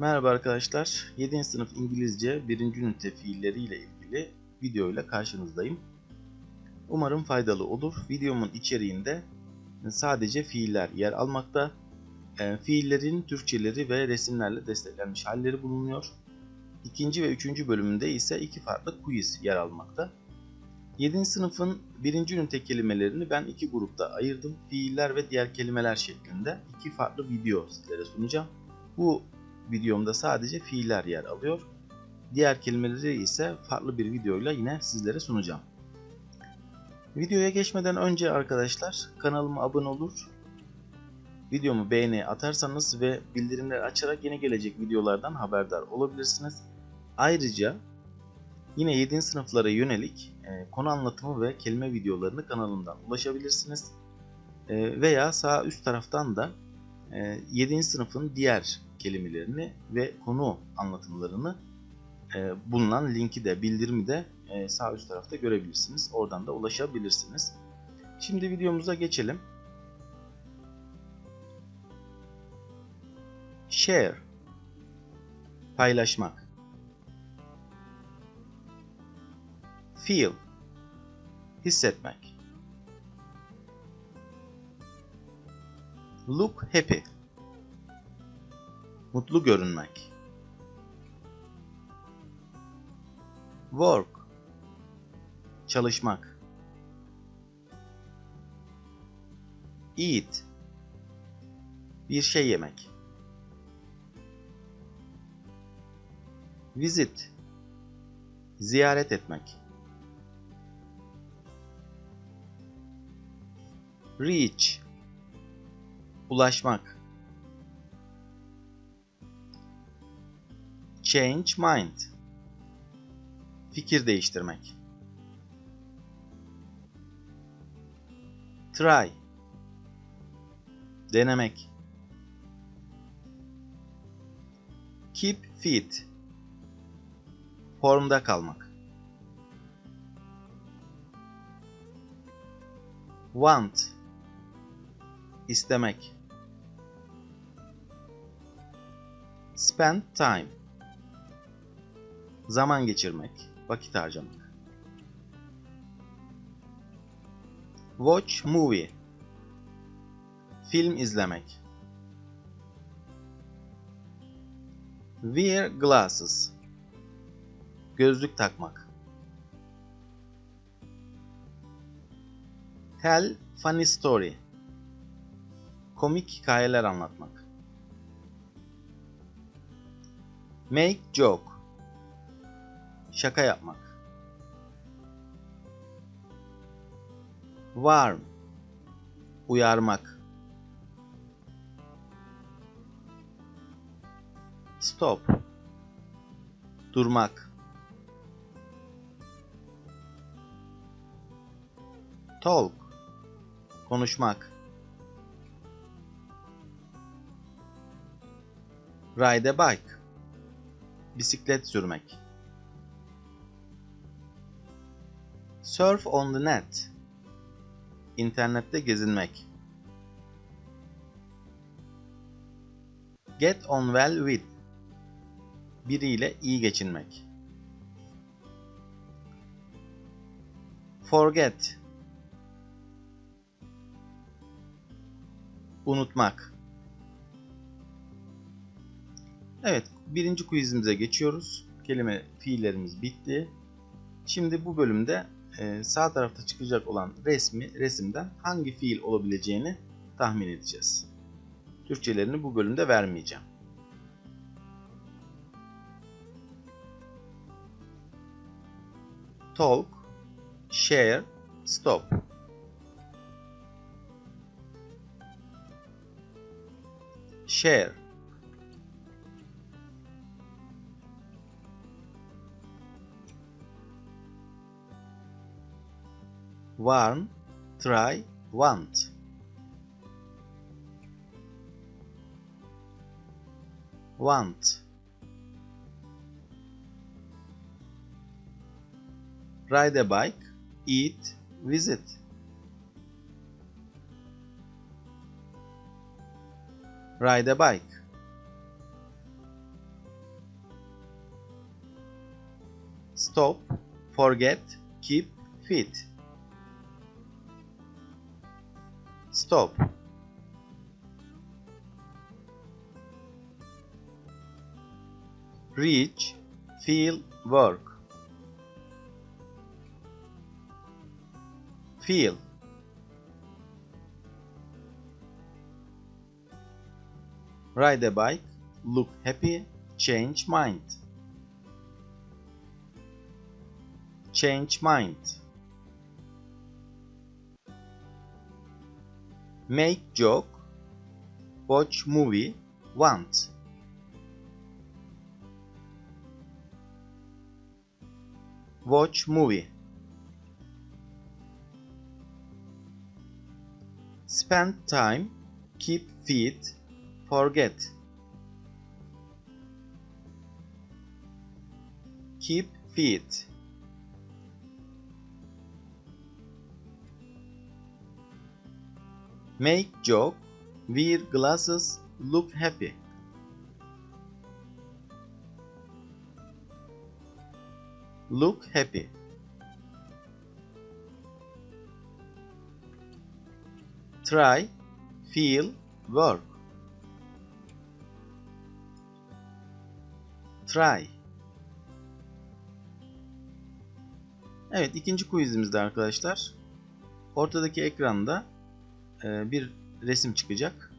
Merhaba arkadaşlar. 7. sınıf İngilizce 1. ünite fiilleri ile ilgili video ile karşınızdayım. Umarım faydalı olur. Videomun içeriğinde sadece fiiller yer almakta. E, Fiillerin Türkçeleri ve resimlerle desteklenmiş halleri bulunuyor. İkinci ve üçüncü bölümünde ise iki farklı quiz yer almakta. 7. sınıfın 1. ünite kelimelerini ben iki grupta ayırdım. Fiiller ve diğer kelimeler şeklinde iki farklı video sizlere sunacağım. Bu videomda sadece fiiller yer alıyor. Diğer kelimeleri ise farklı bir videoyla yine sizlere sunacağım. Videoya geçmeden önce arkadaşlar kanalıma abone olur, videomu beğeni atarsanız ve bildirimleri açarak yeni gelecek videolardan haberdar olabilirsiniz. Ayrıca yine 7. sınıflara yönelik e, konu anlatımı ve kelime videolarını kanalımdan ulaşabilirsiniz. E, veya sağ üst taraftan da 7. sınıfın diğer kelimelerini ve konu anlatımlarını e, bulunan linki de bildirimi de e, sağ üst tarafta görebilirsiniz. Oradan da ulaşabilirsiniz. Şimdi videomuza geçelim. Share paylaşmak. Feel hissetmek. Look happy mutlu görünmek. Work çalışmak. Eat bir şey yemek. Visit ziyaret etmek. Reach ulaşmak. Change mind. Fikir değiştirmek. Try. Denemek. Keep fit. Formda kalmak. Want. İstemek. Spend time zaman geçirmek, vakit harcamak. Watch movie film izlemek. Wear glasses gözlük takmak. Tell funny story komik hikayeler anlatmak. Make joke Şaka yapmak. Warm. Uyarmak. Stop. Durmak. Talk. Konuşmak. Ride a bike. Bisiklet sürmek. Surf on the net. İnternette gezinmek. Get on well with. Biriyle iyi geçinmek. Forget. Unutmak. Evet, birinci quizimize geçiyoruz. Kelime fiillerimiz bitti. Şimdi bu bölümde e, sağ tarafta çıkacak olan resmi resimden hangi fiil olabileceğini tahmin edeceğiz. Türkçelerini bu bölümde vermeyeceğim. Talk, share, stop. Share warm, try, want. Want. Ride a bike, eat, visit. Ride a bike. Stop, forget, keep fit. Stop. Reach, feel, work. Feel. Ride a bike, look happy, change mind. Change mind. Make joke, watch movie, want. Watch movie. Spend time, keep fit, forget. Keep fit. Make joke, wear glasses, look happy. Look happy. Try, feel, work. Try. Evet ikinci quizimizde arkadaşlar. Ortadaki ekranda bir resim çıkacak.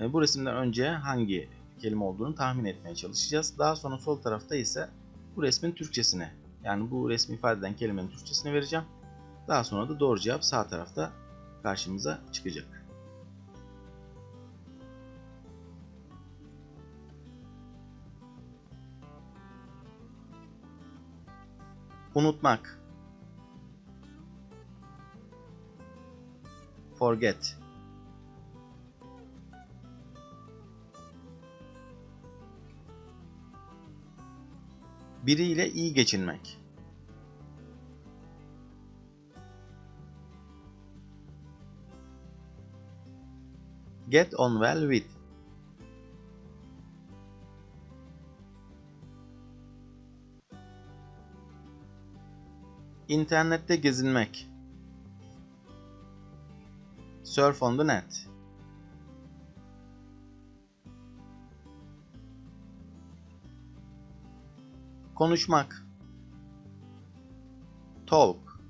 E, bu resimden önce hangi kelime olduğunu tahmin etmeye çalışacağız. Daha sonra sol tarafta ise bu resmin Türkçesini yani bu resmi ifade eden kelimenin Türkçesini vereceğim. Daha sonra da doğru cevap sağ tarafta karşımıza çıkacak. Unutmak. Forget. Biriyle iyi geçinmek. Get on well with. İnternette gezinmek. Surf on the net. Konuşmak. Talk.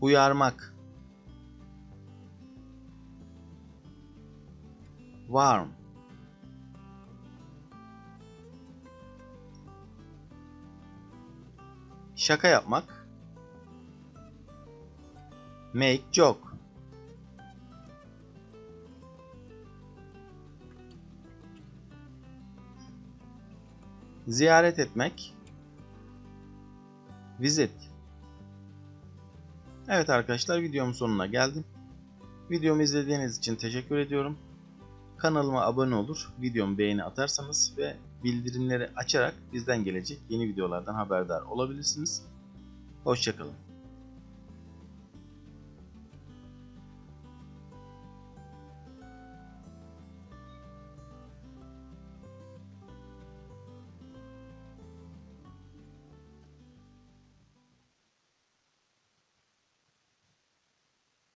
Uyarmak. Warm. Şaka yapmak. Make joke. Ziyaret etmek. Visit. Evet arkadaşlar videomun sonuna geldim. Videomu izlediğiniz için teşekkür ediyorum. Kanalıma abone olur, videomu beğeni atarsanız ve bildirimleri açarak bizden gelecek yeni videolardan haberdar olabilirsiniz. Hoşçakalın.